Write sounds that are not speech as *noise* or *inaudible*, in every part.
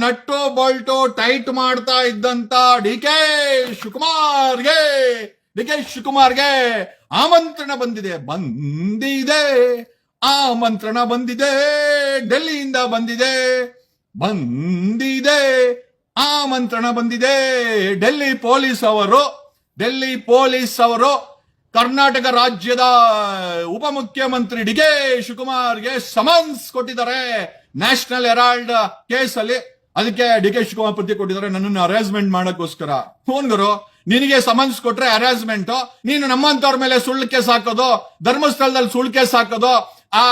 Nut bolt tight ಮಾಡ್ತಾ ಇದ್ದಂತ D K ಶಿವಕುಮಾರ್ಗೆ, ಡಿ ಕೆ ಶಿವಕುಮಾರ್ಗೆ ಆಮಂತ್ರಣ ಬಂದಿದೆ ಬಂದಿದೆ, ಆಮಂತ್ರಣ ಬಂದಿದೆ, ಡೆಲ್ಲಿಯಿಂದ ಬಂದಿದೆ ಬಂದಿದೆ, ಆಮಂತ್ರಣ ಬಂದಿದೆ. ಡೆಲ್ಲಿ ಪೊಲೀಸ್ ಅವರು, ಡೆಲ್ಲಿ ಪೊಲೀಸ್ ಅವರು ಕರ್ನಾಟಕ ರಾಜ್ಯದ ಉಪಮುಖ್ಯಮಂತ್ರಿ ಡಿ ಕೆ ಶಿವಕುಮಾರ್ಗೆ ಸಮನ್ಸ್ ಕೊಟ್ಟಿದ್ದಾರೆ ನ್ಯಾಷನಲ್ ಹೆರಾಲ್ಡ್ ಕೇಸ್ ಅಲ್ಲಿ ಅದಕ್ಕೆ ಡಿ ಕೆ ಶಿವಕುಮಾರ್ ಪ್ರತಿ ಕೊಟ್ಟಿದ್ದಾರೆ, ನನ್ನನ್ನು ಅರೇಂಜ್ಮೆಂಟ್ ಮಾಡಕ್ಕೋಸ್ಕರ. ಫೋನ್ ಗುರು, ನಿನಗೆ ಸಮನ್ಸ್ ಕೊಟ್ರೆ ಅರೇಂಜ್ಮೆಂಟ್ ನೀನು ನಮ್ಮಂತವ್ರ ಮೇಲೆ ಸುಳ್ಳು ಕೇಸ್ ಹಾಕೋದು, ಧರ್ಮಸ್ಥಳದಲ್ಲಿ ಸುಳ್ಳು ಕೇಸ್ ಹಾಕೋದು, ಆ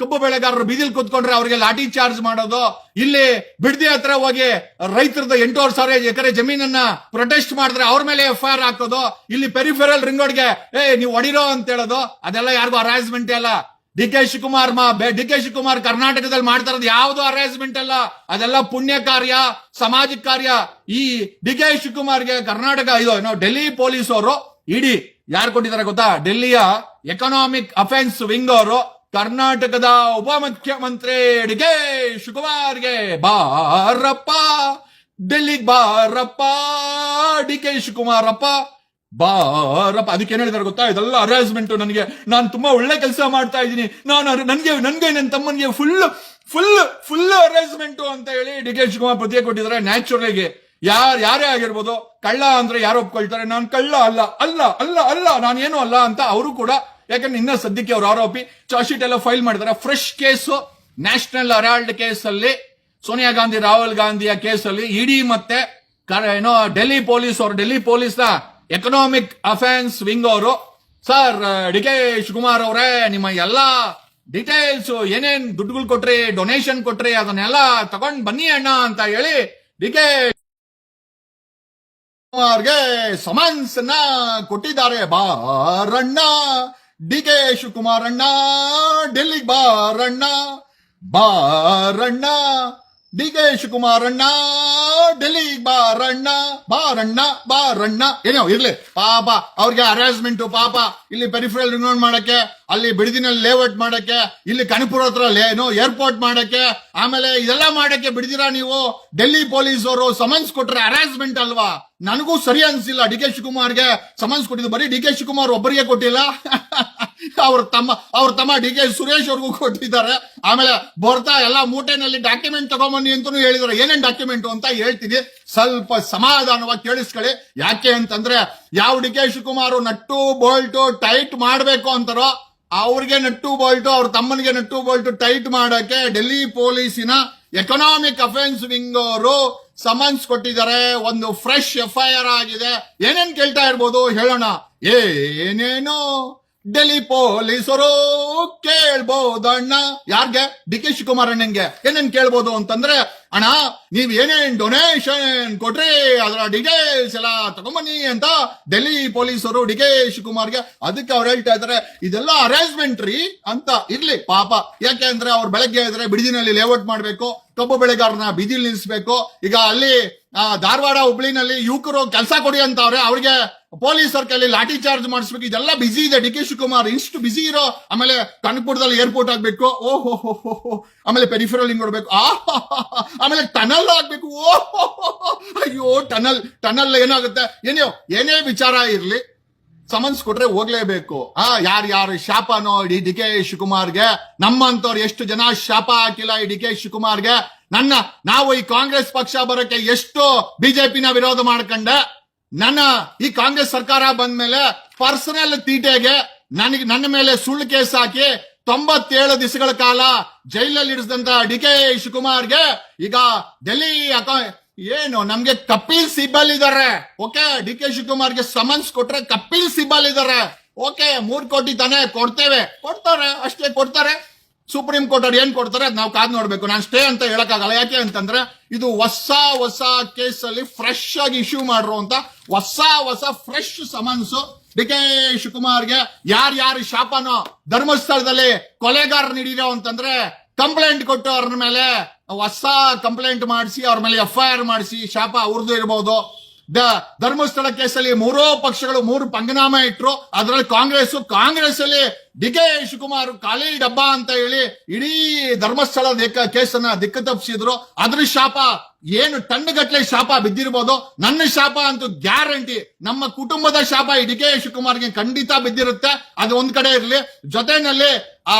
ಕಬ್ಬು ಬೆಳೆಗಾರರು ಬೀದಿಲ್ ಕುತ್ಕೊಂಡ್ರೆ ಅವ್ರಿಗೆ ಲಾಠಿ ಚಾರ್ಜ್ ಮಾಡೋದು, ಇಲ್ಲಿ ಬಿಡದಿ ಹತ್ರ ಹೋಗಿ ರೈತರದ ಎಂಟೂವರೆ ಸಾವಿರ ಎಕರೆ ಜಮೀನನ್ನ ಪ್ರೊಟೆಸ್ಟ್ ಮಾಡಿದ್ರೆ ಅವ್ರ ಮೇಲೆ ಎಫ್ ಐ ಆರ್ ಹಾಕೋದು, ಇಲ್ಲಿ ಪೆರಿಫೆರಲ್ ರಿಂಗೋಡ್ಗೆ ಏ, ನೀವು ಹೊಡಿರೋ ಅಂತ ಹೇಳೋದು, ಅದೆಲ್ಲ ಯಾರಿಗೂ ಅರೇಂಜ್ಮೆಂಟ್ ಅಲ್ಲ. ಡಿ ಕೆ ಶಿವಕುಮಾರ್ ಮಾ ಡಿ ಕೆ ಶಿವಕುಮಾರ್ ಕರ್ನಾಟಕದಲ್ಲಿ ಮಾಡ್ತಾ ಇರೋದು ಯಾವ್ದು ಅರೇಂಜ್ಮೆಂಟ್ ಅಲ್ಲ, ಅದೆಲ್ಲ ಪುಣ್ಯ ಕಾರ್ಯ, ಸಾಮಾಜಿಕ ಕಾರ್ಯ. ಈ ಡಿ ಕೆ ಶಿವಕುಮಾರ್ಗೆ ಕರ್ನಾಟಕ ಇದು ನಾವು ಡೆಲ್ಲಿ ಪೊಲೀಸ್ ಅವರು, ಇಡಿ, ಯಾರು ಕೊಟ್ಟಿದ್ದಾರೆ ಗೊತ್ತಾ? ಡೆಲ್ಲಿಯ ಎಕನಾಮಿಕ್ ಅಫೆನ್ಸ್ ವಿಂಗ್ ಅವರು, ಕರ್ನಾಟಕದ ಉಪಮುಖ್ಯಮಂತ್ರಿ ಡಿ ಕೆ ಶಿವಕುಮಾರ್ಗೆ ಬಾರಪ್ಪ, ಡೆಲ್ಲಿಗೆ ಬಾರಪ್ಪ ಡಿ ಕೆ ಶಿವಕುಮಾರಪ್ಪ ಬಾರಪ್ಪ. ಅದಕ್ಕೆ ಏನ್ ಹೇಳಿದಾರೆ ಗೊತ್ತಾ? ಇದೆಲ್ಲ ಅರೇಂಜ್ಮೆಂಟ್ ನನಗೆ ನಾನು ತುಂಬಾ ಒಳ್ಳೆ ಕೆಲಸ ಮಾಡ್ತಾ ಇದ್ದೀನಿ. ನಾನು ನನಗೆ ನನಗೆ ನನ್ನ ತಮ್ಮನಿಗೆ ಫುಲ್ ಫುಲ್ ಫುಲ್ ಅರೇಂಜ್ಮೆಂಟ್ ಅಂತ ಹೇಳಿ ಡಿ ಕೆ ಶಿವಕುಮಾರ್ ಪ್ರತಿಯೇ ಕೊಟ್ಟಿದ್ದಾರೆ. ನ್ಯಾಚುರಲ್ಗೆ ಯಾರು ಯಾರೇ ಆಗಿರ್ಬೋದು, ಕಳ್ಳ ಅಂದ್ರೆ ಯಾರು ಒಪ್ಕೊಳ್ತಾರೆ? ನಾನು ಕಳ್ಳ ಅಲ್ಲ. ಅಲ್ಲ ಅಲ್ಲ ಅಲ್ಲ. ನಾನೇನು ಅಲ್ಲ ಅಂತ ಅವರು ಕೂಡ, ಯಾಕಂದ್ರೆ ಇನ್ನ ಸದ್ಯಕ್ಕೆ ಅವರು ಆರೋಪಿ ಚಾರ್ಜ್ ಶೀಟ್ ಎಲ್ಲ ಫೈಲ್ ಮಾಡಿದ್ದಾರೆ ಫ್ರೆಶ್ ಕೇಸು ನ್ಯಾಷನಲ್ ಅರಾಲ್ಡ್ ಕೇಸಲ್ಲಿ ಸೋನಿಯಾ ಗಾಂಧಿ, ರಾಹುಲ್ ಗಾಂಧಿಯ ಕೇಸಲ್ಲಿ ಇಡಿ ಮತ್ತೆ ಏನೋ ಡೆಲ್ಲಿ ಪೊಲೀಸ್ ಅವರು ಡೆಲ್ಲಿ ಪೊಲೀಸ್ನ ಎಕನಾಮಿಕ್ ಅಫೆನ್ಸ್ ವಿಂಗ್ ಅವರು. ಸರ್ ಡಿ ಕೆ ಶಿವಕುಮಾರ್ ಅವರೇ, ನಿಮ್ಮ ಎಲ್ಲ ಡೀಟೇಲ್ಸ್ ಏನೇನ್ ದುಡ್ಡುಗಳು ಕೊಟ್ರಿ ಡೊನೇಷನ್ ಕೊಟ್ರಿ, ಅದನ್ನೆಲ್ಲ ತಗೊಂಡ್ ಬನ್ನಿ ಅಣ್ಣ ಅಂತ ಹೇಳಿ ಡಿ ಕೆ ಶಿವಕುಮಾರ್ಗೆ ಸಮನ್ಸ್ನ ಕೊಟ್ಟಿದ್ದಾರೆ. ಬಾರಣ್ಣ ಡಿ ಕೆ ಶಿವಕುಮಾರ್ ಅಣ್ಣ ಡೆಲ್ಲಿಗೆ ಬಾರಣ್ಣ ಬಾರಣ್ಣ. ಡಿ ಕೆ ಶಿವಕುಮಾರಣ್ಣ ಡೆಲ್ಲಿಗೆ ಬಾರಣ್ಣ ಬಾರಣ್ಣ ಬಾರಣ್ಣ. ಏನೋ, ಇರ್ಲಿ. ಪಾಪ, ಅವ್ರಿಗೆ ಅರೇಂಜ್ಮೆಂಟ್ ಪಾಪ. ಇಲ್ಲಿ ಪೆರಿಫರಲ್ ರಿನೋಡ್ ಮಾಡಕ್ಕೆ, ಅಲ್ಲಿ ಬಿಡದಿನಲ್ಲಿ ಲೇಔಟ್ ಮಾಡಕ್ಕೆ, ಇಲ್ಲಿ ಕಣಿಪುರ ಹತ್ರ ಏನೋ ಏರ್ಪೋರ್ಟ್ ಮಾಡಕ್ಕೆ, ಆಮೇಲೆ ಇದೆಲ್ಲ ಮಾಡಕ್ಕೆ ಬಿಡದಿರಾ ನೀವು? ಡೆಲ್ಲಿ ಪೊಲೀಸ್ ಅವರು ಸಮನ್ಸ್ ಕೊಟ್ರೆ ಅರೇಂಜ್ಮೆಂಟ್ ಅಲ್ವಾ? ನನಗೂ ಸರಿ ಅನ್ಸಿಲ್ಲ. ಡಿ ಕೆ ಶಿವಕುಮಾರ್ಗೆ ಸಮನ್ಸ್ ಕೊಟ್ಟಿದ್ದು. ಬರೀ ಡಿ ಕೆ ಶಿವಕುಮಾರ್ ಒಬ್ಬರಿಗೆ ಕೊಟ್ಟಿಲ್ಲ. *laughs* ಅವ್ರ ತಮ್ಮ ಅವ್ರ ತಮ್ಮ ಡಿ ಕೆ ಸುರೇಶ್ ಅವ್ರಿಗೂ ಕೊಟ್ಟಿದ್ದಾರೆ. ಆಮೇಲೆ ಬರ್ತಾ ಎಲ್ಲ ಮೂಟೆನಲ್ಲಿ ಡಾಕ್ಯುಮೆಂಟ್ ತಗೊಂಬನ್ನಿ ಅಂತಾನು ಹೇಳಿದಾರೆ ಏನೇನ್ ಡಾಕ್ಯುಮೆಂಟ್ ಅಂತ ಹೇಳ್ತೀನಿ. ಸ್ವಲ್ಪ ಸಮಾಧಾನವಾಗಿ ಕೇಳಿಸ್ಕೊಳ್ಳಿ. ಯಾಕೆ ಅಂತಂದ್ರೆ ಯಾವ D K Shivakumar nut bolt tight ಮಾಡ್ಬೇಕು ಅಂತಾರೋ ಅವ್ರಿಗೆ ನಟ್ಟು ಬೋಲ್ಟು, ಅವ್ರ ತಮ್ಮನಿಗೆ ನಟ್ಟು ಬೋಲ್ಟು ಟೈಟ್ ಮಾಡಕ್ಕೆ ಡೆಲ್ಲಿ ಪೊಲೀಸಿನ ಎಕನಾಮಿಕ್ ಅಫೆನ್ಸ್ ವಿಂಗ್ ಅವರು ಸಮನ್ಸ್ ಕೊಟ್ಟಿದ್ದಾರೆ. ಒಂದು ಫ್ರೆಶ್ ಎಫ್ ಐ ಆರ್ ಆಗಿದೆ. ಏನೇನ್ ಕೇಳ್ತಾ ಇರ್ಬೋದು ಹೇಳೋಣ. ಏನೇನು. ಡೆಲ್ಲಿ ಪೊಲೀಸರು ಕೇಳ್ಬೋದಣ್ಣ. ಯಾರ್ಗೆ? ಡಿ ಕೆ ಶಿವಕುಮಾರ್ ಅಣ್ಣಂಗೆ ಏನೇನ್ ಕೇಳ್ಬೋದು ಅಂತಂದ್ರೆ ಅಣ್ಣ, ನೀವ್ ಏನೇನ್ ಡೊನೇಷನ್ ಕೊಟ್ರಿ, ಅದರ ಡೀಟೇಲ್ಸ್ ಎಲ್ಲ ತಗೊಂಬನ್ನಿ ಅಂತ ಡೆಲ್ಲಿ ಪೊಲೀಸರು ಡಿ ಕೆ ಅದಕ್ಕೆ ಅವ್ರು ಹೇಳ್ತಾ ಇದಾರೆ, ಇದೆಲ್ಲ ಅರೇಂಜ್ಮೆಂಟ್ ರೀ ಅಂತ ಇರ್ಲಿ, ಪಾಪ. ಯಾಕೆ ಅಂದ್ರೆ ಅವ್ರು ಬೆಳಗ್ಗೆ ಇದ್ರೆ ಬಿಡಿದಿನಲ್ಲಿ ಲೇಔಟ್ ಮಾಡ್ಬೇಕು, ಕಬ್ಬು ಬೆಳೆಗಾರನ ಬೀದಿಲಿ ನಿಲ್ಲಿಸ್ಬೇಕು ಈಗ ಅಲ್ಲಿ ಧಾರವಾಡ ಹುಬ್ಳಿನಲ್ಲಿ ಯುವಕರು ಕೆಲಸ ಕೊಡಿ ಅಂತ ಅವ್ರೆ, ಅವ್ರಿಗೆ ಪೊಲೀಸ್ ಕೈಲಿ ಲಾಠಿ ಚಾರ್ಜ್ ಮಾಡಿಸ್ಬೇಕು. ಇದೆಲ್ಲ ಬಿಸಿ ಇದೆ. ಡಿ ಕೆ ಶಿವಕುಮಾರ್ ಇಷ್ಟು ಬಿಸಿ ಇರೋ, ಆಮೇಲೆ ಕನಕಪುರದಲ್ಲಿ ಏರ್ಪೋರ್ಟ್ ಆಗ್ಬೇಕು. ಓಹೋ. ಆಮೇಲೆ ಪೆರಿಫೆರಲ್ ಹಿಂಗ್ ಕೊಡ್ಬೇಕು ಆ. ಆಮೇಲೆ ಟನಲ್ ಆಗ್ಬೇಕು ಓ. ಅಯ್ಯೋ, ಟನಲ್ ಟನಲ್ ಏನಾಗುತ್ತೆ? ಏನೇ ಏನೇ ವಿಚಾರ ಇರ್ಲಿ, ಸಮನ್ಸ್ ಕೊಟ್ರೆ ಹೋಗ್ಲೇಬೇಕು. ಆ, ಯಾರು ಯಾರು ಶಾಪನೋ ನೋಡಿ ಡಿ ಕೆ ಶಿವಕುಮಾರ್ಗೆ ನಮ್ಮಂತವ್ರು ಎಷ್ಟು ಜನ ಶಾಪ ಹಾಕಿಲ್ಲ ಈ ಡಿ ಕೆ ಶಿವಕುಮಾರ್ಗೆ? ನನ್ನ, ನಾವು ಈ ಕಾಂಗ್ರೆಸ್ ಪಕ್ಷ ಬರಕ್ಕೆ ಎಷ್ಟು ಬಿಜೆಪಿನ ವಿರೋಧ ಮಾಡ್ಕಂಡೆ. ನನ್ನ, ಈ ಕಾಂಗ್ರೆಸ್ ಸರ್ಕಾರ ಬಂದ್ಮೇಲೆ ಪರ್ಸನಲ್ ತೀಟೆಗೆ ನನಗೆ, ನನ್ನ ಮೇಲೆ ಸುಳ್ಳು ಕೇಸ್ ಹಾಕಿ ತೊಂಬತ್ತೇಳು ದಿವಸಗಳ ಕಾಲ ಜೈಲಲ್ಲಿ ಇಡಿಸಿದಂತ ಡಿ ಕೆ ಶಿವಕುಮಾರ್ಗೆ ಈಗ ಡೆಲ್ಲಿ ಏನು, ನಮ್ಗೆ ಕಪಿಲ್ ಸಿಬಲ್ ಇದಾರೆ. ಓಕೆ, ಡಿ ಕೆ ಶಿವಕುಮಾರ್ಗೆ ಸಮನ್ಸ್ ಕೊಟ್ರೆ ಕಪಿಲ್ ಸಿಬಲ್ ಇದಾರೆ. ಓಕೆ, ಮೂರ್ ಕೋಟಿ ತಾನೇ ಕೊಡ್ತೇವೆ. ಕೊಡ್ತಾರೆ, ಅಷ್ಟೇ ಕೊಡ್ತಾರೆ. ಸುಪ್ರೀಂ ಕೋರ್ಟ್ ಅವ್ರು ಏನ್ ಕೊಡ್ತಾರೆ ಅದ್ ನಾವು ಕಾದ್ ನೋಡ್ಬೇಕು. ನಾನು ಸ್ಟೇ ಅಂತ ಹೇಳಕ್ಕಾಗಲ್ಲ. ಯಾಕೆ ಅಂತಂದ್ರೆ ಇದು ಹೊಸ ಹೊಸ ಕೇಸ್ ಅಲ್ಲಿ ಫ್ರೆಶ್ ಆಗಿ ಇಶ್ಯೂ ಅಂತ. ಹೊಸ ಹೊಸ ಫ್ರೆಶ್ ಸಮನ್ಸ್. ಡಿ ಕೆ ಶಿವಕುಮಾರ್ಗೆ ಯಾರ್ಯಾರು ಶಾಪನೋ ಧರ್ಮಸ್ಥಳದಲ್ಲಿ ಕೊಲೆಗಾರ ನೀಡಿರೋ ಅಂತಂದ್ರೆ ಕಂಪ್ಲೇಂಟ್ ಕೊಟ್ಟು ಅವ್ರ ಮೇಲೆ ಹೊಸ ಕಂಪ್ಲೇಂಟ್ ಮಾಡಿಸಿ ಅವ್ರ ಮೇಲೆ ಎಫ್ ಐ ಆರ್ ಮಾಡಿಸಿ ಶಾಪ ಅವ್ರದ್ದು ಇರ್ಬೋದು. ದ ಧರ್ಮಸ್ಥಳ ಕೇಸಲ್ಲಿ ಮೂರೋ ಪಕ್ಷಗಳು ಮೂರು ಪಂಗನಾಮ ಇಟ್ರು, ಅದರಲ್ಲಿ ಕಾಂಗ್ರೆಸ್ ಕಾಂಗ್ರೆಸ್ ಅಲ್ಲಿ ಡಿ ಕೆ ಶಿವಕುಮಾರ್ ಖಾಲಿ ಡಬ್ಬ ಅಂತ ಹೇಳಿ ಇಡೀ ಧರ್ಮಸ್ಥಳ ಕೇಸನ್ನ ದಿಕ್ಕ ತಪ್ಪಿಸಿದ್ರು ಅದ್ರ ಶಾಪ, ಏನು ತಂಡಗಟ್ಟಲೆ ಶಾಪ ಬಿದ್ದಿರ್ಬೋದು. ನನ್ನ ಶಾಪ ಅಂತೂ ಗ್ಯಾರಂಟಿ. ನಮ್ಮ ಕುಟುಂಬದ ಶಾಪ ಡಿ ಕೆ ಶಿವಕುಮಾರ್ಗೆ ಖಂಡಿತ ಬಿದ್ದಿರುತ್ತೆ. ಅದು ಒಂದ್ ಕಡೆ ಇರಲಿ. ಜೊತೆನಲ್ಲಿ ಆ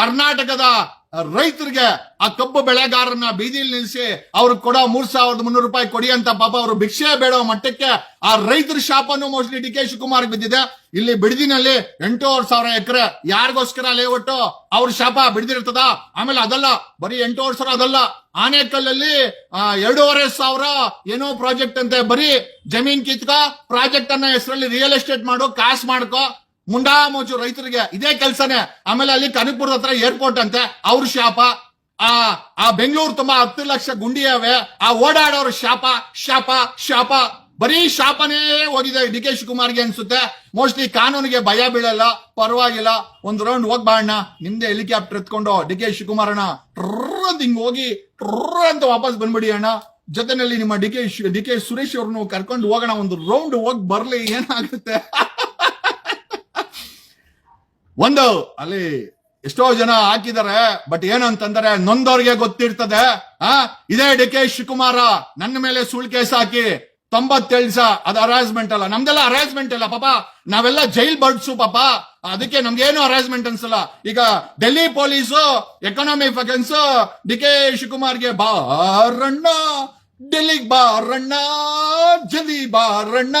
ಕರ್ನಾಟಕದ ರೈತರಿಗೆ ಆ ಕಬ್ಬು ಬೆಳೆಗಾರರನ್ನ ಬೀದಿಲಿ ನಿಲ್ಲಿಸಿ ಅವ್ರಿಗೆ ಕೊಡೋ ಮೂರ್ ಸಾವಿರದ ಮುನ್ನೂರು ರೂಪಾಯಿ ಕೊಡಿ ಅಂತ ಪಾಪ ಅವರು ಭಿಕ್ಷೆ ಬೇಡೋ ಮಟ್ಟಕ್ಕೆ ಆ ರೈತರ ಶಾಪನು ಮೋಸ್ಟ್ಲಿ ಡಿ ಕೆ ಶಿವಕುಮಾರ್ ಬಿದ್ದಿದೆ. ಇಲ್ಲಿ ಬಿಡದಿನಲ್ಲಿ ಎಂಟೂವರೆ ಸಾವಿರ ಎಕರೆ ಯಾರಿಗೋಸ್ಕರ ಲೇಔಟ್ ಅವ್ರ ಶಾಪ ಬಿಡದಿರ್ತದ? ಆಮೇಲೆ ಅದಲ್ಲ, ಬರೀ ಎಂಟೂವರೆ ಸಾವಿರ ಅದಲ್ಲ. ಆನೆಕಲ್ಲಲ್ಲಿ ಎರಡೂವರೆ ಸಾವಿರ ಏನೋ ಪ್ರಾಜೆಕ್ಟ್ ಅಂತೆ. ಬರೀ ಜಮೀನ್ ಕಿತ್ಕೋ ಪ್ರಾಜೆಕ್ಟ್ ಅನ್ನ ಹೆಸರಲ್ಲಿ ರಿಯಲ್ ಎಸ್ಟೇಟ್ ಮಾಡು ಕಾಸ್ ಮಾಡ್ಕೋ. ಮುಂಡಾ ಮೋಚು ರೈತರಿಗೆ ಇದೇ ಕೆಲಸನೇ. ಆಮೇಲೆ ಅಲ್ಲಿ ಕನಕಪುರದ ಹತ್ರ ಏರ್ಪೋರ್ಟ್ ಅಂತೆ. ಅವ್ರ ಶಾಪ. ಆ ಆ ಬೆಂಗಳೂರು ತುಂಬಾ ಹತ್ತು ಲಕ್ಷ ಗುಂಡಿಯವೆ ಆ ಓಡಾಡೋರ ಶಾಪ ಶಾಪ ಶಾಪ. ಬರೀ ಶಾಪನೇ ಹೋಗಿದೆ ಡಿ ಕೆ ಶಿವಕುಮಾರ್ಗೆ ಅನ್ಸುತ್ತೆ. ಮೋಸ್ಟ್ಲಿ ಕಾನೂನಿಗೆ ಭಯ ಬೀಳಲ್ಲ, ಪರವಾಗಿಲ್ಲ. ಒಂದ್ ರೌಂಡ್ ಹೋಗ್ ಬಾಣ ನಿಮ್ದೆ ಹೆಲಿಕಾಪ್ಟರ್ ಎತ್ಕೊಂಡು ಡಿ ಕೆ ಶಿವಕುಮಾರ್ ಅಣ್ಣ ಟ್ರರ್ ಅಂತ ಹಿಂಗ್ ಹೋಗಿ ಟ್ರ ಅಂತ ವಾಪಸ್ ಬಂದ್ಬಿಡಿ ಅಣ್ಣ. ಜೊತೆನಲ್ಲಿ ನಿಮ್ಮ D K D K Suresh ಅವ್ರನ್ನು ಕರ್ಕೊಂಡು ಹೋಗೋಣ. ಒಂದು ರೌಂಡ್ ಹೋಗಿ ಬರ್ಲಿ, ಏನಾಗುತ್ತೆ? ಒಂದು, ಅಲ್ಲಿ ಎಷ್ಟೋ ಜನ ಹಾಕಿದ್ದಾರೆ ಬಟ್ ಏನಂತಂದ್ರೆ ನೊಂದವ್ರಿಗೆ ಗೊತ್ತಿರ್ತದೆ. ಆ, ಇದೇ ಡಿ ಕೆ ಶಿವಕುಮಾರ, ನನ್ನ ಮೇಲೆ ಸುಳ್ ಕೇಸ್ ಹಾಕಿ ತೊಂಬತ್ತೇಳು ದಿವಸ ಅದು ಅರೇಂಜ್ಮೆಂಟ್ ಅಲ್ಲ. ನಮ್ದೆಲ್ಲ ಅರೇಂಜ್ಮೆಂಟ್ ಅಲ್ಲ, ಪಾಪ. ನಾವೆಲ್ಲ ಜೈಲ್ ಬರ್ಡ್ಸು ಪಾಪ. ಅದಕ್ಕೆ ನಮ್ಗೇನು ಅರೇಂಜ್ಮೆಂಟ್ ಅನ್ಸಲ್ಲ. ಈಗ Delhi police economy offences D K ಶಿವಕುಮಾರ್ಗೆ ಬಾರಣ್ಣ ಡೆಲ್ಲಿಗ್ ಬಾರಣ್ಣ ಜಲ್ದಿ ಬಾರಣ್ಣ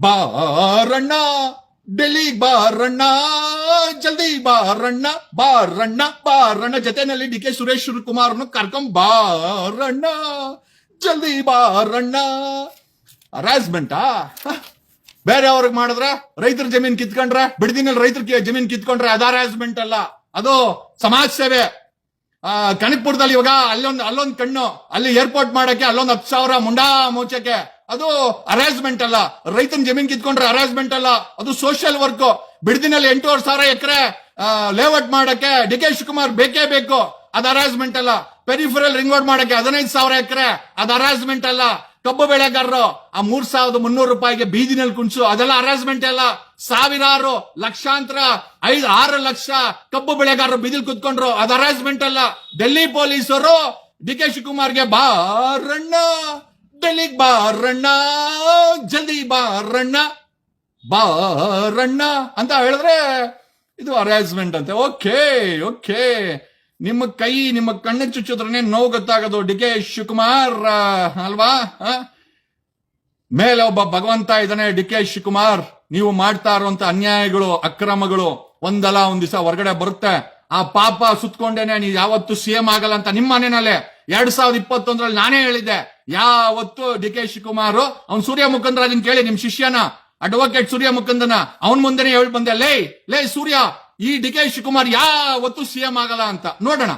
ಬಾರಣ್ಣ. ಡೆಲ್ಲಿ ಬಾರಣ್ಣ, ಜಲ್ದಿ ಬಾರಣ್ಣ ಬಾರಣ್ಣ ಬಾರಣ್ಣ ಜತೆನಲ್ಲಿ ಡಿ ಕೆ ಸುರೇಶ್ ಕುಮಾರ್ನು ಕರ್ಕೊಂಡ್ ಬಾರಣ್ಣ, ಜಲ್ದಿ ಬಾರಣ್ಣ. ಹರಾಸ್ಮೆಂಟಾ? ಬೇರೆ ಅವ್ರಿಗೆ ಮಾಡಿದ್ರ? ರೈತರ ಜಮೀನ್ ಕಿತ್ಕೊಂಡ್ರೆ? ಬಿಡದಿನಲ್ಲಿ ರೈತರ ಜಮೀನ್ ಕಿತ್ಕೊಂಡ್ರೆ ಅದು ಹರಾಸ್ಮೆಂಟ್ ಅಲ್ಲ. ಅದು ಸಮಾಜ ಸೇವೆ. ಆ ಕಣಕ್ಪುರದಲ್ಲಿ ಇವಾಗ ಅಲ್ಲೊಂದು ಅಲ್ಲೊಂದು ಕಣ್ಣು. ಅಲ್ಲಿ ಏರ್ಪೋರ್ಟ್ ಮಾಡಕ್ಕೆ ಅಲ್ಲೊಂದು ಹತ್ತು ಸಾವಿರ ಮುಂಡಾ ಮುಚ್ಚಕ್ಕೆ. ಅದು ಅರೇಂಜ್ಮೆಂಟ್ ಅಲ್ಲ. ರೈತನ ಜಮೀನ್ ಕಿತ್ಕೊಂಡ್ರೆ ಅರೇಂಜ್ಮೆಂಟ್ ಅಲ್ಲ. ಅದು ಸೋಷಿಯಲ್ ವರ್ಕ್ ಬಿಡ್ದಿನಲ್ಲಿ ಎಂಟೂವರೆ ಸಾವಿರ ಎಕರೆ ಲೇಔಟ್ ಮಾಡಕ್ಕೆ ಡಿ ಕೆ ಶಿವಕುಮಾರ್ ಬೇಕೇ ಬೇಕು. ಅದು ಅರೇಂಜ್ಮೆಂಟ್ ಅಲ್ಲ. ಪೆರಿಫರಲ್ ರಿಂಗ್ ರೋಡ್ ಮಾಡಕ್ಕೆ ಹದಿನೈದು ಸಾವಿರ ಎಕರೆ, ಅದು ಅರೇಂಜ್ಮೆಂಟ್ ಅಲ್ಲ. ಕಬ್ಬು ಬೆಳೆಗಾರರು, ಆ ಮೂರ್ ಸಾವಿರದ ಮುನ್ನೂರು ರೂಪಾಯಿಗೆ ಬೀದಿನಲ್ಲಿ ಕುಂಚು ಅದೆಲ್ಲ ಅರೇಂಜ್ಮೆಂಟ್ ಅಲ್ಲ. ಸಾವಿರಾರು, ಲಕ್ಷಾಂತರ, ಐದು, ಆರು ಲಕ್ಷ ಕಬ್ಬು ಬೆಳೆಗಾರರು ಬೀದಿಲ್ ಕುತ್ಕೊಂಡ್ರು, ಅದು ಅರೇಂಜ್ಮೆಂಟ್ ಅಲ್ಲ. ಡೆಲ್ಲಿ ಪೊಲೀಸರು ಡಿ ಕೆ ಶಿವಕುಮಾರ್ಗೆ ಬಾರಣ್ಣ. ಡೆಲ್ಲಿಗ್ ಬಾರಣ್ಣ, ಜಲ್ದಿ ಬಾರಣ್ಣ ಬಾರಣ್ಣ ಅಂತ ಹೇಳಿದ್ರೆ ಇದು ಅರೇಂಜ್ಮೆಂಟ್ ಅಂತೆ. Okay okay. ನಿಮ್ಮ ಕೈ, ನಿಮ್ಮ ಕಣ್ಣು ಚುಚ್ಚಿದ್ರೆ ನೋವು ಗೊತ್ತಾಗೋದು ಡಿ ಕೆ ಶಿವಕುಮಾರ್, ಅಲ್ವಾ? ಮೇಲೆ ಒಬ್ಬ ಭಗವಂತ ಇದ್ದಾನೆ ಡಿ ಕೆ ಶಿವಕುಮಾರ್. ನೀವು ಮಾಡ್ತಾ ಇರುವಂತ ಅನ್ಯಾಯಗಳು, ಅಕ್ರಮಗಳು ಒಂದಲ್ಲ ಒಂದ್ ದಿವಸ ಹೊರಗಡೆ ಬರುತ್ತೆ. ಆ ಪಾಪ ಸುತ್ಕೊಂಡೇನೆ ನೀವು ಯಾವತ್ತು ಸಿಎಂ ಆಗಲ್ಲ ಅಂತ ನಿಮ್ಮ ಮನೆಯಲ್ಲೇ. ಎರಡ್ ಸಾವಿರದ ಇಪ್ಪತ್ತೊಂದರಲ್ಲಿ ನಾನೇ ಹೇಳಿದ್ದೆ, ಯಾವತ್ತು ಡಿ ಕೆ ಶಿವಕುಮಾರ್, ಅವ್ನು ಸೂರ್ಯ ಮುಖಂದರಾಜನ್ ಕೇಳಿ ನಿಮ್ ಶಿಷ್ಯನ ಅಡ್ವೊಕೇಟ್ ಸೂರ್ಯ ಮುಖಂದನ ಅವನ್ ಮುಂದೆನೆ ಹೇಳಿ ಬಂದೆ, ಲೇ ಲೇ ಸೂರ್ಯ, ಈ ಡಿ ಕೆ ಶಿವಕುಮಾರ್ ಯಾವತ್ತು ಸಿಎಂ ಆಗಲ್ಲ ಅಂತ. ನೋಡೋಣ.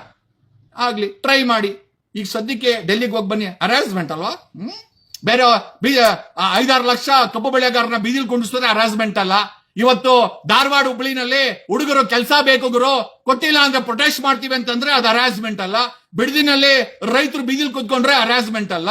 ಆಗ್ಲಿ ಟ್ರೈ ಮಾಡಿ. ಈಗ ಸದ್ಯಕ್ಕೆ ಡೆಲ್ಲಿಗೆ ಹೋಗಿ ಬನ್ನಿ. ಅರೇಂಜ್ಮೆಂಟ್ ಅಲ್ವಾ? ಬೇರೆ ಐದಾರು ಲಕ್ಷ ಕಬ್ಬು ಬೆಳೆಗಾರನ ಬೀದಿಲ್ ಕುಂಡಿಸಿದ್ರೆ ಅರೇಂಜ್ಮೆಂಟ್ ಅಲ್ಲ. ಇವತ್ತು ಧಾರವಾಡ ಹುಬ್ಳಿನಲ್ಲಿ ಹುಡುಗರು ಕೆಲಸ ಬೇಕು ಗುರು, ಕೊಟ್ಟಿಲ್ಲ ಅಂದ್ರೆ ಪ್ರೊಟೆಸ್ಟ್ ಮಾಡ್ತೀವಿ ಅಂತಂದ್ರೆ ಅದು ಹರಾಸ್ಮೆಂಟ್ ಅಲ್ಲ. ಬಿಡದಿನಲ್ಲಿ ರೈತರು ಬೀದಿಲ್ ಕುತ್ಕೊಂಡ್ರೆ ಹರಾಸ್ಮೆಂಟ್ ಅಲ್ಲ.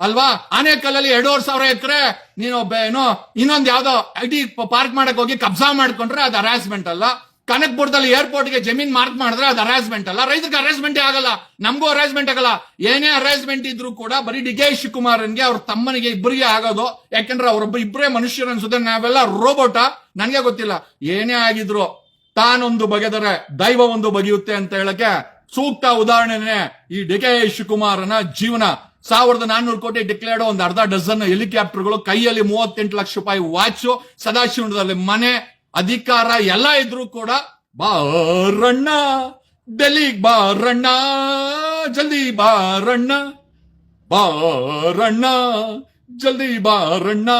ಅಲ್ವಾ? ಆನೇಕಲ್ಲಲ್ಲಿ ಎರಡೂವರೆ ಸಾವಿರ ಎಕರೆ ನೀನು ಏನೋ, ಇನ್ನೊಂದ್ ಯಾವ್ದೋ ಐ ಟಿ ಪಾರ್ಕ್ ಮಾಡಕ್ ಹೋಗಿ ಕಬ್ಜಾ ಮಾಡ್ಕೊಂಡ್ರೆ ಅದು ಹರಾಸ್ಮೆಂಟ್ ಅಲ್ಲ. ಕನಕಪುರದಲ್ಲಿ ಏರ್ಪೋರ್ಟ್ಗೆ ಜಮೀನ್ ಮಾರ್ಕ್ ಮಾಡಿದ್ರೆ ಅದು ಅರೇಂಜ್ಮೆಂಟ್ ಅಲ್ಲ. ರೈತರಿಗೆ ಅರೇಂಜ್ಮೆಂಟ್ ಆಗಲ್ಲ. ನಮಗೂ ಅರೇಂಜ್ಮೆಂಟ್ ಆಗಲ್ಲ. ಏನೇ ಅರೇಂಜ್ಮೆಂಟ್ ಇದ್ರೂ ಕೂಡ ಬರೀ ಡಿ ಕೆ ಶಿವಕುಮಾರನ್ಗೆ ಅವ್ರ ತಮ್ಮನಿಗೆ ಇಬ್ಬರಿಗೆ ಆಗೋದು. ಯಾಕಂದ್ರೆ ಅವರೊಬ್ಬ ಇಬ್ಬರೇ ಮನುಷ್ಯರ ಅನ್ಸುತ್ತೆ ನಾವೆಲ್ಲ ರೋಬೋಟ ನನಗೆ ಗೊತ್ತಿಲ್ಲ. ಏನೇ ಆಗಿದ್ರು ತಾನೊಂದು ಬಗೆದರೆ ದೈವ ಒಂದು ಬಗೆಯುತ್ತೆ ಅಂತ ಹೇಳಕ್ಕೆ ಸೂಕ್ತ ಉದಾಹರಣೆನೆ ಈ ಡಿ ಕೆ ಶಿವಕುಮಾರನ ಜೀವನ. ಸಾವಿರದ ನಾನ್ನೂರು ಕೋಟಿ ಡಿಕ್ಲೇರ್ಡ್ ಒಂದು ಅರ್ಧ ಡಜನ್ ಹೆಲಿಕಾಪ್ಟರ್ಗಳು ಕೈಯಲ್ಲಿ ಮೂವತ್ತೆಂಟು ಲಕ್ಷ ರೂಪಾಯಿ ವಾಚ್ ಸದಾಶಿವನದಲ್ಲಿ ಮನೆ ಅಧಿಕಾರ ಎಲ್ಲ ಇದ್ರೂ ಕೂಡ, ಬಾರಣ್ಣ ಡೆಲ್ಲಿಗ್ ಬಾರಣ್ಣ, ಜಲ್ದಿ ಬಾರಣ್ಣ ಬಾರಣ್ಣ, ಜಲ್ದಿ ಬಾರಣ್ಣ.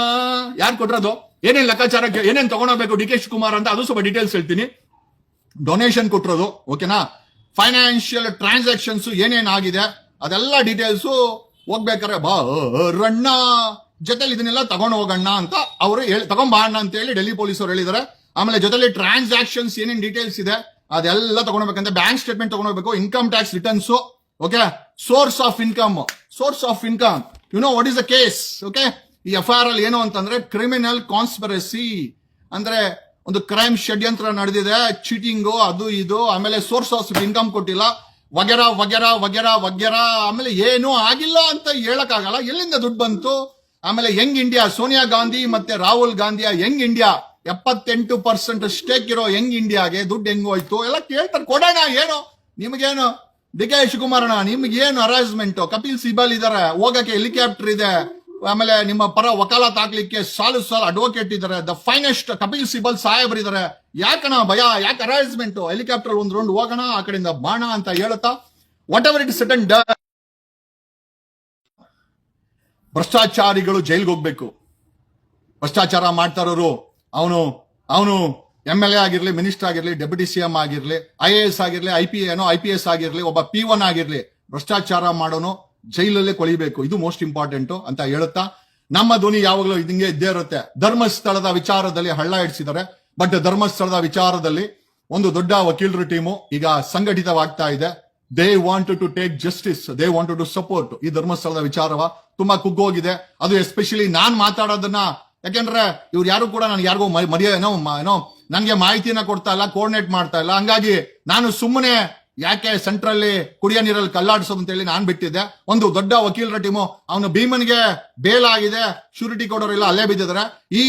ಯಾರು ಕೊಟ್ರದು ಏನೇನ್ ಲೆಕ್ಕಾಚಾರಕ್ಕೆ ಏನೇನ್ ತಗೊಂಡೋಗ್ಬೇಕು ಡಿ ಕೆ ಶಿವಕುಮಾರ್ ಅಂತ ಅದು ಸ್ವಲ್ಪ ಡೀಟೇಲ್ಸ್ ಹೇಳ್ತೀನಿ. ಡೊನೇಷನ್ ಕೊಟ್ಟಿರೋದು ಓಕೆನಾ ಫೈನಾನ್ಷಿಯಲ್ ಟ್ರಾನ್ಸಾಕ್ಷನ್ಸ್ ಏನೇನ್ ಆಗಿದೆ ಅದೆಲ್ಲ ಡೀಟೇಲ್ಸ್ ಹೋಗ್ಬೇಕಾರೆ ಬಾರಣ್ಣ. ಜೊತೆಲಿ ಇದನ್ನೆಲ್ಲ ತಗೊಂಡು ಹೋಗಣ್ಣ ಅಂತ ಅವರು ಹೇಳಿ ಅಣ್ಣ ಅಂತ ಹೇಳಿ ಡೆಲ್ಲಿ ಪೊಲೀಸರು ಹೇಳಿದಾರೆ ಆಮೇಲೆ ಜೊತೆಲಿ ಟ್ರಾನ್ಸಾಕ್ಷನ್ಸ್ ಏನೇನು ಡೀಟೇಲ್ಸ್ ಇದೆ, ಅದೆಲ್ಲ ತಗೊಂಡೋಗ್ಬೇಕಂತ bank statement ತಗೊಂಡೋಗ್ಬೇಕು income tax returns okay source of income source of income you know what is the case okay ಈ ಎಫ್ ಆರ್ ಅಲ್ಲಿ ಏನು ಅಂತಂದ್ರೆ ಕ್ರಿಮಿನಲ್ ಕಾನ್ಸ್ಪರಸಿ ಅಂದ್ರೆ ಒಂದು ಕ್ರೈಮ್ ಷಡ್ಯಂತ್ರ ನಡೆದಿದೆ ಚೀಟಿಂಗು ಅದು ಇದು, ಆಮೇಲೆ ಸೋರ್ಸ್ ಆಫ್ ಇನ್ಕಮ್ ಕೊಟ್ಟಿಲ್ಲ, ವಗೆರ ವಗೆರ ವಗೆರ ವಗೆರ, ಆಮೇಲೆ ಏನೂ ಆಗಿಲ್ಲ ಅಂತ ಹೇಳಕ್ಕಾಗಲ್ಲ. ಎಲ್ಲಿಂದ ದುಡ್ಡು ಬಂತು? ಆಮೇಲೆ ಯಂಗ್ ಇಂಡಿಯಾ ಸೋನಿಯಾ ಗಾಂಧಿ ಮತ್ತೆ ರಾಹುಲ್ ಗಾಂಧಿಯ ಯಂಗ್ ಇಂಡಿಯಾ ಎಪ್ಪತ್ತೆಂಟು ಪರ್ಸೆಂಟ್ ಸ್ಟೇಕ್ ಇರೋ ಹೆಂಗ್ ಇಂಡಿಯಾಗೆ ದುಡ್ಡು ಹೆಂಗ್ ಹೋಯ್ತು? ಎಲ್ಲ ಕೇಳ್ತಾರೆ. ಕೊಡೋಣ, ಏನು? ನಿಮಗೇನು? ಡಿ ಕೆ ಶಿವಕುಮಾರಣ್ಣ ನಿಮ್ಗೇನು ಅರೇಂಜ್ಮೆಂಟ್ ಕಪಿಲ್ ಸಿಬಲ್ ಇದಾರೆ. ಹೋಗಕ್ಕೆ ಹೆಲಿಕಾಪ್ಟರ್ ಇದೆ. ಆಮೇಲೆ ನಿಮ್ಮ ಪರ ವಕಾಲತ್ ಹಾಕ್ಲಿಕ್ಕೆ ಸಾಲು ಸಾಲ ಅಡ್ವೊಕೇಟ್ ಇದಾರೆ. ದ ಫೈನೆಸ್ಟ್ ಕಪಿಲ್ ಸಿಬಲ್ ಸಾಹೇಬ್ರು ಇದಾರೆ. ಯಾಕಣ ಭಯ? ಯಾಕೆ ಅರೇಂಜ್ಮೆಂಟ್ ಹೆಲಿಕಾಪ್ಟರ್ ಒಂದ್ ರೌಂಡ್ ಹೋಗೋಣ, ಆ ಕಡೆಯಿಂದ ಬಾಣ ಅಂತ ಹೇಳುತ್ತಾ? ವಾಟ್ ಎವರ್ ಇಟ್ ಸಟನ್ ಡ ಭ್ರಷ್ಟಾಚಾರಿಗಳು ಜೈಲ್ಗೆ ಹೋಗ್ಬೇಕು. ಭ್ರಷ್ಟಾಚಾರ ಮಾಡ್ತಾ ಇರೋರು ಅವನು ಅವನು ಎಂ ಎಲ್ ಎ ಆಗಿರ್ಲಿ ಮಿನಿಸ್ಟರ್ ಆಗಿರ್ಲಿ ಡೆಪ್ಯೂಟಿ ಸಿಎಂ ಆಗಿರ್ಲಿ ಐ ಎ ಎಸ್ ಆಗಿರ್ಲಿ ಐ ಪಿ ಏನೋ ಐ ಪಿ ಎಸ್ ಆಗಿರ್ಲಿ, ಒಬ್ಬ ಪಿ ಒನ್ ಆಗಿರ್ಲಿ, ಭ್ರಷ್ಟಾಚಾರ ಮಾಡೋನು ಜೈಲಲ್ಲೇ ಕೊಳಿಬೇಕು. ಇದು ಮೋಸ್ಟ್ ಇಂಪಾರ್ಟೆಂಟ್ ಅಂತ ಹೇಳುತ್ತಾ, ನಮ್ಮ ಧ್ವನಿ ಯಾವಾಗಲೂ ಇದಂಗೆ ಇದ್ದೇ ಇರುತ್ತೆ. ಧರ್ಮಸ್ಥಳದ ವಿಚಾರದಲ್ಲಿ ಹಳ್ಳ ಇಡಿಸಿದ್ದಾರೆ ಬಟ್ ಧರ್ಮಸ್ಥಳದ ವಿಚಾರದಲ್ಲಿ ಒಂದು ದೊಡ್ಡ ವಕೀಲರ ಟೀಮು ಈಗ ಸಂಘಟಿತವಾಗ್ತಾ ಇದೆ. They want to take justice they want to support ಈ ಧರ್ಮಸ್ಥಳದ ವಿಚಾರವ. ತುಂಬಾ ಕುಗ್ಗೋಗಿದೆ. ಅದು ಎಸ್ಪೆಷಲಿ ನಾನ್ ಮಾತಾಡೋದನ್ನ ಯಾಕೆಂದ್ರೆ ಇವ್ರು ಯಾರು ಕೂಡ ನಾನು ಯಾರಿಗೂ ಮರ್ಯ ಏನೋ ಏನೋ ನನ್ಗೆ ಮಾಹಿತಿನ ಕೊಡ್ತಾ ಇಲ್ಲ ಕೋರ್ಡಿನೇಟ್ ಮಾಡ್ತಾ ಇಲ್ಲ. ಹಂಗಾಗಿ ನಾನು ಸುಮ್ಮನೆ ಯಾಕೆ ಸೆಂಟ್ರಲ್ಲಿ ಕುಡಿಯ ನೀರಲ್ಲಿ ಕಲ್ಲಾಡಿಸೋದು ಅಂತ ಹೇಳಿ ನಾನ್ ಬಿಟ್ಟಿದ್ದೆ. ಒಂದು ದೊಡ್ಡ ವಕೀಲರ ಟೀಮು, ಅವನು ಭೀಮನ್ಗೆ ಬೇಲ್ ಆಗಿದೆ ಶೂರಿಟಿ ಕೊಡೋರೆಲ್ಲ ಅಲ್ಲೇ ಬಿದ್ದಿದ್ರೆ ಈ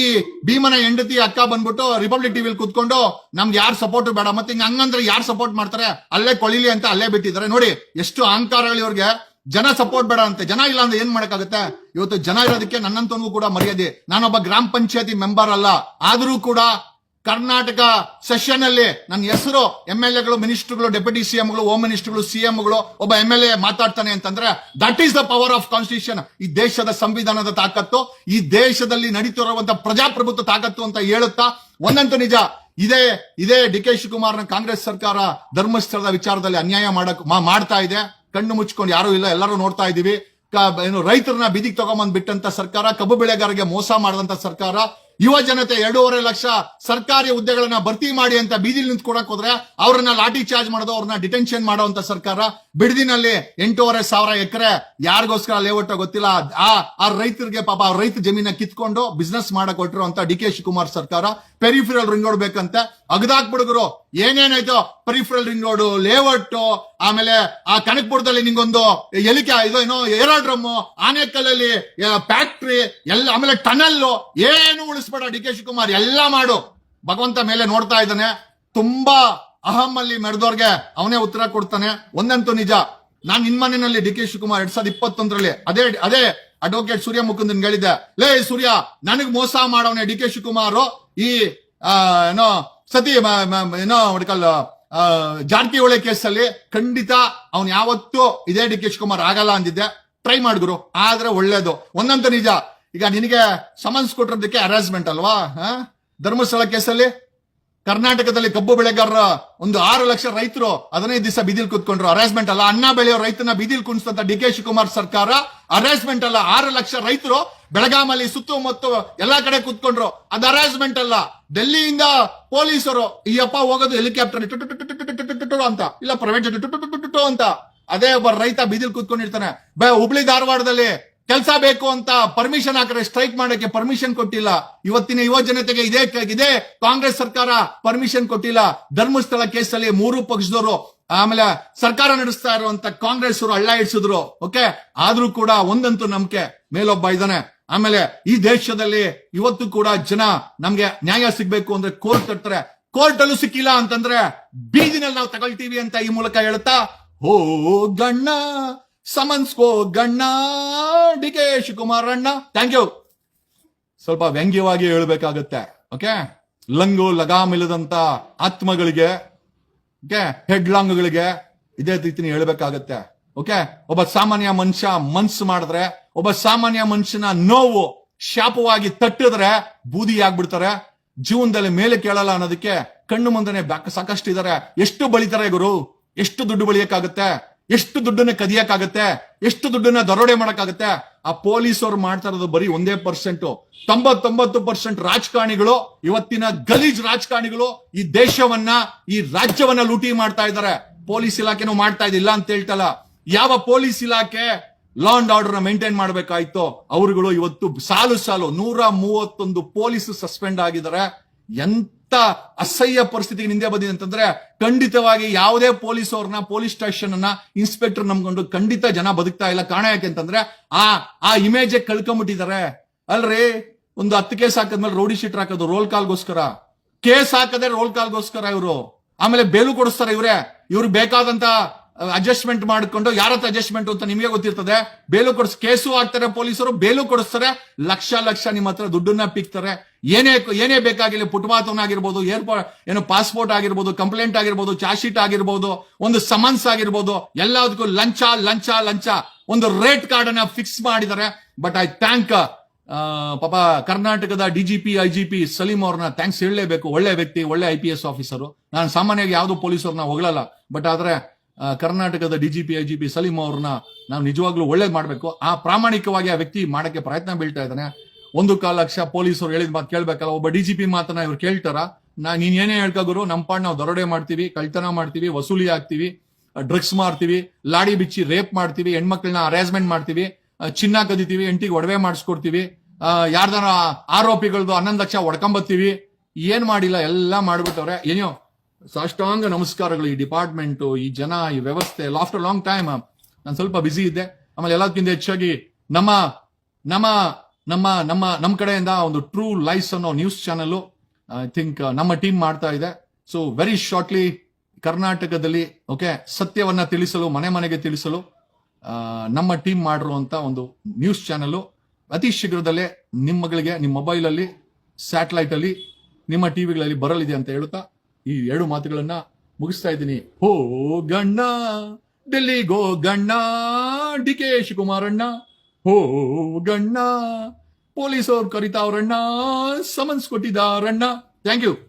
ಭೀಮನ ಹೆಂಡತಿ ಅಕ್ಕ ಬಂದ್ಬಿಟ್ಟು ರಿಪಬ್ಲಿಕ್ ಟಿವಿಲಿ ಕುತ್ಕೊಂಡು ನಮ್ಗೆ ಯಾರು ಸಪೋರ್ಟ್ ಬೇಡ ಮತ್ತೆ ಹಿಂಗ್ ಹಂಗಂದ್ರೆ ಯಾರು ಸಪೋರ್ಟ್ ಮಾಡ್ತಾರೆ? ಅಲ್ಲೇ ಕೊಳಿಲಿ ಅಂತ ಅಲ್ಲೇ ಬಿಟ್ಟಿದ್ದಾರೆ. ನೋಡಿ, ಎಷ್ಟು ಅಹಂಕಾರಗಳು ಇವ್ರಿಗೆ ಜನ ಸಪೋರ್ಟ್ ಬೇಡ ಅಂತೆ. ಜನ ಇಲ್ಲ ಅಂದ್ರೆ ಏನ್ ಮಾಡಕ್ಕಾಗುತ್ತೆ? ಇವತ್ತು ಜನ ಇರೋದಕ್ಕೆ ನನ್ನಂತವನಿಗೂ ಕೂಡ ಮರ್ಯಾದೆ. ನಾನೊಬ್ಬ ಗ್ರಾಮ ಪಂಚಾಯತಿ ಮೆಂಬರ್ ಅಲ್ಲ. ಆದ್ರೂ ಕೂಡ ಕರ್ನಾಟಕ ಸೆಷನ್ ಅಲ್ಲಿ ನನ್ನ ಹೆಸರು ಎಂ ಎಲ್ ಎಗಳು ಮಿನಿಸ್ಟರ್ಗಳು ಡೆಪ್ಯೂಟಿ ಸಿಎಂಗಳು ಹೋಮ್ ಮಿನಿಸ್ಟರ್ಗಳು ಸಿಎಂಗಳು ಒಬ್ಬ ಎಂ ಎಲ್ ಎ ಮಾತಾಡ್ತಾನೆ ಅಂತಂದ್ರೆ that is the power of constitution ಈ ದೇಶದ ಸಂವಿಧಾನದ ತಾಕತ್ತು, ಈ ದೇಶದಲ್ಲಿ ನಡೀತಿರುವಂತಹ ಪ್ರಜಾಪ್ರಭುತ್ವ ತಾಕತ್ತು ಅಂತ ಹೇಳುತ್ತಾ ಒಂದಂತೂ ನಿಜ. ಇದೇ ಇದೇ ಡಿ ಕೆ ಶಿವಕುಮಾರ್ನ ಕಾಂಗ್ರೆಸ್ ಸರ್ಕಾರ ಧರ್ಮಸ್ಥಳದ ವಿಚಾರದಲ್ಲಿ ಅನ್ಯಾಯ ಮಾಡಕ್ ಮಾಡ್ತಾ ಇದೆ. ಕಣ್ಣು ಮುಚ್ಕೊಂಡು ಯಾರು ಇಲ್ಲ, ಎಲ್ಲರೂ ನೋಡ್ತಾ ಇದ್ದೀವಿ. ಏನು ರೈತರನ್ನ ಬೀದಿಗೆ ತಗೊಂಬಂದ್ ಬಿಟ್ಟಂತ ಸರ್ಕಾರ, ಕಬ್ಬು ಬೆಳೆಗಾರರಿಗೆ ಮೋಸ ಮಾಡಿದಂತ ಸರ್ಕಾರ, ಯುವ ಜನತೆ ಎರಡೂವರೆ ಲಕ್ಷ ಸರ್ಕಾರಿ ಹುದ್ದೆಗಳನ್ನ ಭರ್ತಿ ಮಾಡಿ ಅಂತ ಬೀದಿಲಿ ನಿಂತ್ಕೊಡಕ್ ಹೋದ್ರೆ ಅವ್ರನ್ನ ಲಾಠಿ ಚಾರ್ಜ್ ಮಾಡೋದು, ಅವ್ರನ್ನ ಡಿಟೆನ್ಷನ್ ಮಾಡುವಂತ ಸರ್ಕಾರ. ಬಿಡದಿನಲ್ಲಿ ಎಂಟೂವರೆ ಸಾವಿರ ಎಕರೆ ಯಾರಿಗೋಸ್ಕರ ಲೇಔಟ್ ಗೊತ್ತಿಲ್ಲ. ಆ ಆ ರೈತರಿಗೆ ಪಾಪ ಆ ರೈತ ಜಮೀನ ಕಿತ್ಕೊಂಡು ಬಿಸ್ನೆಸ್ ಮಾಡಕ್ ಹೊಟ್ಟಿರುವಂತ ಡಿ ಕೆ ಶಿವಕುಮಾರ್ ಸರ್ಕಾರ. ಪೆರಿಫಿರಲ್ ರಿಂಗ್ ಬೇಕಂತೆ. ಅಗದಾಕ್ಬಿಡುಗರು ಏನೇನಾಯ್ತು ಪರಿಫ್ರಲ್ ರಿಂಗ್ ರೋಡ್ ಲೇಔಟ್ ಆಮೇಲೆ ಆ ಕನಕಪುರದಲ್ಲಿ ನಿಂಗೊಂದು ಎಲಿಕೆ, ಇದು ಏನೋ ಏರೋಡ್ರಮ್ ಆನೆಕಲ್ಲಲ್ಲಿ ಫ್ಯಾಕ್ಟ್ರಿ ಎಲ್ಲ, ಆಮೇಲೆ ಟನಲ್ ಏನು ಉಳಿಸ್ಬೇಡ, ಡಿ ಕೆ ಶಿವಕುಮಾರ್, ಎಲ್ಲ ಮಾಡು. ಭಗವಂತ ಮೇಲೆ ನೋಡ್ತಾ ಇದ್ದಾನೆ. ತುಂಬಾ ಅಹಂ ಅಲ್ಲಿ ಮೆರೆದವ್ರಿಗೆ ಅವನೇ ಉತ್ತರ ಕೊಡ್ತಾನೆ. ಒಂದಂತೂ ನಿಜ. ನಾನ್ ಮನೆಯಲ್ಲಿ ಡಿ ಕೆ ಶಿವಕುಮಾರ್ ಎರಡ್ ಸಾವಿರದ ಇಪ್ಪತ್ತೊಂದರಲ್ಲಿ ಅದೇ ಅದೇ ಅಡ್ವೊಕೇಟ್ ಸೂರ್ಯ ಮುಕುಂದನ್ ಹೇಳಿದ್ದೆ. ಲೇ, ಸೂರ್ಯ, ನನಗ್ ಮೋಸ ಮಾಡವನೆ ಡಿ ಕೆ ಶಿವಕುಮಾರ್. ಈ ಏನೋ ಸತಿ ಏನೋ ಹುಡ್ಕಲ್ ಜಾರಕಿಹೊಳಿ ಕೇಸಲ್ಲಿ ಖಂಡಿತ ಅವ್ನು ಯಾವತ್ತೂ ಇದೇ ಡಿ ಕೆ ಶಿವಕುಮಾರ್ ಆಗಲ್ಲ ಅಂದಿದ್ದೆ ಟ್ರೈ ಮಾಡಿದ್ರು ಆದ್ರೆ ಒಳ್ಳೇದು. ಒಂದಂತ ನಿಜ. ಈಗ ನಿನಗೆ ಸಮನ್ಸ್ ಕೊಟ್ಟಿರೋದಕ್ಕೆ ಅರೇಂಜ್ಮೆಂಟ್ ಅಲ್ವಾ? ಧರ್ಮಸ್ಥಳ ಕೇಸಲ್ಲಿ ಕರ್ನಾಟಕದಲ್ಲಿ ಕಬ್ಬು ಬೆಳೆಗಾರರ ಒಂದು ಆರು ಲಕ್ಷ ರೈತರು ಹದಿನೈದು ದಿವಸ ಬೀದಿಲ್ ಕುತ್ಕೊಂಡ್ರು. ಅರೇಂಜ್ಮೆಂಟ್ ಅಲ್ಲ. ಅನ್ನ ಬೆಳೆಯೋ ರೈತನ ಬೀದಿಲ್ ಕುಣಿಸ್ತಂತ ಡಿ ಕೆ ಶಿವಕುಮಾರ್ ಸರ್ಕಾರ ಅರೇಂಜ್ಮೆಂಟ್ ಅಲ್ಲ. ಆರು ಲಕ್ಷ ರೈತರು ಬೆಳಗಾಮಲ್ಲಿ ಸುತ್ತಮುತ್ತ ಎಲ್ಲಾ ಕಡೆ ಕೂತ್ಕೊಂಡ್ರು ಅದು ಅರೇಂಜ್ಮೆಂಟ್ ಅಲ್ಲ ಡೆಲ್ಲಿಯಿಂದ ಪೊಲೀಸರು ಅಪ್ಪ ಹೋಗೋದು ಹೆಲಿಕಾಪ್ಟರ್ ಅಂತ ಇಲ್ಲ ಪ್ರೈವೇಟ್ ಅಂತ ಅದೇ ಒಬ್ಬ ರೈತ ಬೀದಿಲ್ ಕುತ್ಕೊಂಡಿರ್ತಾನೆ ಹುಬ್ಳಿ ಧಾರವಾಡದಲ್ಲಿ ಕೆಲಸ ಬೇಕು ಅಂತ ಪರ್ಮಿಷನ್ ಹಾಕಿದ್ರೆ ಸ್ಟ್ರೈಕ್ ಮಾಡಕ್ಕೆ ಪರ್ಮಿಷನ್ ಕೊಟ್ಟಿಲ್ಲ. ಇವತ್ತಿನ ಯುವ ಜನತೆಗೆ ಇದೇ ಇದೇ ಕಾಂಗ್ರೆಸ್ ಸರ್ಕಾರ ಪರ್ಮಿಷನ್ ಕೊಟ್ಟಿಲ್ಲ. ಧರ್ಮಸ್ಥಳ ಕೇಸಲ್ಲಿ ಮೂರು ಪಕ್ಷದವರು ಆಮೇಲೆ ಸರ್ಕಾರ ನಡೆಸ್ತಾ ಇರುವಂತ ಕಾಂಗ್ರೆಸ್ ಅವರು ಹಳ್ಳ ಇಡಿಸಿದ್ರು ಓಕೆ ಆದ್ರೂ ಕೂಡ ಒಂದಂತೂ ನಂಬಿಕೆ ಮೇಲೊಬ್ಬ ಇದ್ದಾನೆ. ಆಮೇಲೆ ಈ ದೇಶದಲ್ಲಿ ಇವತ್ತು ಕೂಡ ಜನ ನಮ್ಗೆ ನ್ಯಾಯ ಸಿಗ್ಬೇಕು ಅಂದ್ರೆ ಕೋರ್ಟ್ ಕಟ್ತಾರೆ. ಕೋರ್ಟ್ ಅಲ್ಲೂ ಸಿಕ್ಕಿಲ್ಲ ಅಂತಂದ್ರೆ ಬೀದಿನಲ್ಲಿ ನಾವು ತಗೊಳ್ತೀವಿ ಅಂತ ಈ ಮೂಲಕ ಹೇಳುತ್ತಾ, ಹೋ ಗಣ್ಣ ಸಮನ್ಸ್ಕೋ ಗಣ್ಣ, ಡಿ ಕೆ ಶಿವಕುಮಾರ್ ಅಣ್ಣ ಥ್ಯಾಂಕ್ ಯು ಸ್ವಲ್ಪ ವ್ಯಂಗ್ಯವಾಗಿ ಹೇಳ್ಬೇಕಾಗತ್ತೆ ಓಕೆ ಲಂಗು ಲಗಾಮಿಲ್ಲದಂತ ಆತ್ಮಗಳಿಗೆ ಓಕೆ ಹೆಡ್ಲಾಂಗ್ಗಳಿಗೆ ಇದೇ ರೀತಿ ಹೇಳ್ಬೇಕಾಗತ್ತೆ ಓಕೆ ಒಬ್ಬ ಸಾಮಾನ್ಯ ಮನುಷ್ಯ ಮನ್ಸು ಮಾಡಿದ್ರೆ, ಒಬ್ಬ ಸಾಮಾನ್ಯ ಮನುಷ್ಯನ ನೋವು ಶಾಪವಾಗಿ ತಟ್ಟಿದ್ರೆ ಬೂದಿ ಆಗ್ಬಿಡ್ತಾರೆ. ಜೀವನದಲ್ಲಿ ಮೇಲೆ ಕೇಳಲ್ಲ ಅನ್ನೋದಕ್ಕೆ ಕಣ್ಣು ಮುಂದೆನೆ ಸಾಕಷ್ಟು ಇದಾರೆ ಎಷ್ಟು ಬಳಿತಾರೆ ಗುರು? ಎಷ್ಟು ದುಡ್ಡು ಬಳಿಯಕ್ಕಾಗತ್ತೆ ಎಷ್ಟು ದುಡ್ಡನ್ನ ಕದಿಯಕ್ಕಾಗತ್ತೆ? ಎಷ್ಟು ದುಡ್ಡನ್ನ ದರೋಡೆ ಮಾಡಕ್ಕಾಗತ್ತೆ? ಆ ಪೊಲೀಸರು ಮಾಡ್ತಾ ಇರೋದು ಬರೀ ಒಂದೇ ಪರ್ಸೆಂಟ್ ತೊಂಬತ್ತೊಂಬತ್ತು ಪರ್ಸೆಂಟ್ ರಾಜಕಾರಣಿಗಳು, ಇವತ್ತಿನ ಗಲೀಜ್ ರಾಜಕಾರಣಿಗಳು ಈ ದೇಶವನ್ನ, ಈ ರಾಜ್ಯವನ್ನ ಲೂಟಿ ಮಾಡ್ತಾ ಇದ್ದಾರೆ. ಪೊಲೀಸ್ ಇಲಾಖೆನೂ ಮಾಡ್ತಾ ಇದಿಲ್ಲ ಅಂತ ಹೇಳ್ತಲ್ಲ. ಯಾವ ಪೊಲೀಸ್ ಇಲಾಖೆ ಲಾ ಅಂಡ್ ಆರ್ಡರ್ ಮೇಂಟೈನ್ ಮಾಡಬೇಕಾಯ್ತು, ಅವರುಗಳು ಇವತ್ತು ಸಾಲು ಸಾಲು ನೂರ ಮೂವತ್ತೊಂದು ಪೊಲೀಸ್ ಸಸ್ಪೆಂಡ್ ಆಗಿದ್ದಾರೆ. ಎಂತ ಅಸಹ್ಯ ಪರಿಸ್ಥಿತಿಗೆ ನಿಂದೆ ಬಂದಿದೆ ಅಂತಂದ್ರೆ ಖಂಡಿತವಾಗಿ ಯಾವುದೇ ಪೊಲೀಸ್ ಅವ್ರನ್ನ, ಪೊಲೀಸ್ ಸ್ಟೇಷನ್ ಅನ್ನ ಇನ್ಸ್ಪೆಕ್ಟರ್ ನಂಬ್ಕೊಂಡು ಖಂಡಿತ ಜನ ಬದುಕ್ತಾ ಇಲ್ಲ. ಕಾರಣ ಯಾಕೆ ಅಂತಂದ್ರೆ ಆ ಆ ಇಮೇಜ್ ಕಳ್ಕೊಂಬಿಟ್ಟಿದ್ದಾರೆ. ಅಲ್ರಿ? ಒಂದು ಹತ್ತು ಕೇಸ್ ಹಾಕದ್ಮೇಲೆ ರೌಡಿ ಶೀಟ್ ಹಾಕೋದು ರೋಲ್ ಕಾಲ್ಗೋಸ್ಕರ ಕೇಸ್ ಹಾಕದೆ ರೋಲ್ ಕಾಲ್ಗೋಸ್ಕರ ಇವರು. ಆಮೇಲೆ ಬೇಲು ಕೊಡಿಸ್ತಾರೆ ಇವ್ರೆ. ಇವ್ರಿಗೆ ಬೇಕಾದಂತ ಅಡ್ಜಸ್ಟ್ಮೆಂಟ್ ಮಾಡಿಕೊಂಡು ಯಾರ ಹತ್ರ ಅಡ್ಜಸ್ಟ್ಮೆಂಟ್ ಅಂತ ನಿಮಗೆ ಗೊತ್ತಿರ್ತದೆ? ಬೇಲು ಕೊಡಿಸ್, ಕೇಸು ಹಾಕ್ತಾರೆ ಪೊಲೀಸರು, ಬೇಲು ಕೊಡಿಸ್ತಾರೆ, ಲಕ್ಷ ಲಕ್ಷ ನಿಮ್ಮ ಹತ್ರ ದುಡ್ಡನ್ನ ಪಿಕ್ತಾರೆ. ಏನೇ ಏನೇ ಬೇಕಾಗಿಲ್ಲ ಪುಟ್ಪಾತನ ಆಗಿರ್ಬೋದು ಏರ್ಪೋರ್ಟ್ ಏನು ಪಾಸ್ಪೋರ್ಟ್ ಆಗಿರ್ಬೋದು ಕಂಪ್ಲೇಂಟ್ ಆಗಿರ್ಬೋದು ಚಾರ್ಜ್ ಶೀಟ್ ಆಗಿರ್ಬೋದು, ಒಂದು ಸಮನ್ಸ್ ಆಗಿರ್ಬೋದು, ಎಲ್ಲದಕ್ಕೂ ಲಂಚ ಲಂಚ ಲಂಚ. ಒಂದು ರೇಟ್ ಕಾರ್ಡ್ ಅನ್ನ ಫಿಕ್ಸ್ ಮಾಡಿದ್ದಾರೆ. ಬಟ್ ಐ ಥ್ಯಾಂಕ್ ಪಾಪ ಕರ್ನಾಟಕದ ಡಿಜಿಪಿ ಪಿ ಸಲೀಂ ಅವ್ರನ್ನ ಥ್ಯಾಂಕ್ಸ್ ಹೇಳಲೇಬೇಕು. ಒಳ್ಳೆ ವ್ಯಕ್ತಿ, ಒಳ್ಳೆ ಐ ಪಿ ಎಸ್ ಆಫೀಸರು ನಾನು ಸಾಮಾನ್ಯವಾಗಿ ಯಾವುದು ಪೊಲೀಸರನ್ನ ಹೊಗಳಲ್ಲ. ಬಟ್ ಆದ್ರೆ ಕರ್ನಾಟಕದ ಡಿಜಿಪಿ ಪಿ ಸಲೀಂ ಅವ್ರನ್ನ ನಾವು ನಿಜವಾಗ್ಲೂ ಒಳ್ಳೇದು ಮಾಡ್ಬೇಕು. ಆ ಪ್ರಾಮಾಣಿಕವಾಗಿ ಆ ವ್ಯಕ್ತಿ ಮಾಡಕ್ಕೆ ಪ್ರಯತ್ನ ಬೀಳ್ತಾ ಇದ್ದಾನೆ. ಒಂದು ಕಾಲ ಲಕ್ಷ ಪೊಲೀಸರು ಹೇಳಿದ ಮಾತು ಕೇಳ್ಬೇಕಲ್ಲ, ಒಬ್ಬ ಡಿಜಿಪಿ ಮಾತನ್ನ ಇವ್ರು ಕೇಳ್ತಾರ? ನಾ ನೀನ್ ಏನೇ ಹೇಳ್ಕಾಗುರು ನಮ್ಮ ಪಾಡ್ ನಾವು ದರೋಡೆ ಮಾಡ್ತೀವಿ, ಕಳ್ತನ ಮಾಡ್ತೀವಿ, ವಸೂಲಿ ಹಾಕ್ತಿವಿ ಡ್ರಗ್ಸ್ ಮಾಡ್ತೀವಿ ಲಾಡಿ ಬಿಚ್ಚಿ ರೇಪ್ ಮಾಡ್ತೀವಿ, ಹೆಣ್ಮಕ್ಳನ್ನ ಅರೇಂಜ್ಮೆಂಟ್ ಮಾಡ್ತೀವಿ ಚಿನ್ನ ಕದಿತೀವಿ ಎಂಟಿಗೆ ಒಡವೆ ಮಾಡಿಸ್ಕೊಡ್ತೀವಿ ಯಾರ್ದಾರ ಆರೋಪಿಗಳದ್ದು ಹನ್ನೊಂದು ಲಕ್ಷ ಒಡ್ಕೊಂಬತ್ತೀವಿ ಏನ್ ಮಾಡಿಲ್ಲ, ಎಲ್ಲ ಮಾಡ್ಬಿಟ್ಟವ್ರೆ. ಏನೋ ಸಾಷ್ಟಾಂಗ ನಮಸ್ಕಾರಗಳು ಈ ಡಿಪಾರ್ಟ್ಮೆಂಟ್, ಈ ಜನ, ಈ ವ್ಯವಸ್ಥೆ ಆಫ್ಟರ್ ಲಾಂಗ್ ಟೈಮ್ ನಾನು ಸ್ವಲ್ಪ ಬಿಸಿ ಇದ್ದೆ. ಆಮೇಲೆ ಎಲ್ಲದಕ್ಕಿಂತ ಹೆಚ್ಚಾಗಿ ನಮ್ಮ ನಮ್ಮ ನಮ್ಮ ನಮ್ಮ ನಮ್ಮ ಕಡೆಯಿಂದ ಒಂದು ಟ್ರೂ ಲೈಫ್ ಅನ್ನೋ ನ್ಯೂಸ್ ಚಾನಲ್ ಐ ಥಿಂಕ್ ನಮ್ಮ ಟೀಮ್ ಮಾಡ್ತಾ ಇದೆ. ಸೊ ವೆರಿ ಶಾರ್ಟ್ಲಿ ಕರ್ನಾಟಕದಲ್ಲಿ ಓಕೆ ಸತ್ಯವನ್ನ ತಿಳಿಸಲು, ಮನೆ ಮನೆಗೆ ತಿಳಿಸಲು ನಮ್ಮ ಟೀಮ್ ಮಾಡಿರುವಂತ ಒಂದು ನ್ಯೂಸ್ ಚಾನಲ್ ಅತಿ ಶೀಘ್ರದಲ್ಲೇ ನಿಮ್ಮಗಳಿಗೆ, ನಿಮ್ಮ ಮೊಬೈಲ್ ಅಲ್ಲಿ ಸ್ಯಾಟಲೈಟ್ ಅಲ್ಲಿ, ನಿಮ್ಮ ಟಿವಿಗಳಲ್ಲಿ ಬರಲಿದೆ ಅಂತ ಹೇಳುತ್ತಾ ಈ ಎರಡು ಮಾತುಗಳನ್ನ ಮುಗಿಸ್ತಾ ಇದ್ದೀನಿ. ಹೋ ಗಣ್ಣ ಡೆಲ್ಲಿಗೋ ಗಣ್ಣ, ಡಿ ಕೆ ಶಿವಕುಮಾರಣ್ಣ. ಹೋ ಗಣ್ಣ ಪೊಲೀಸವ್ರು ಕರಿತಾವ್ರಣ್ಣ, ಸಮನ್ಸ್ ಕೊಟ್ಟಿದ್ದಾರಣ್ಣ. Thank you.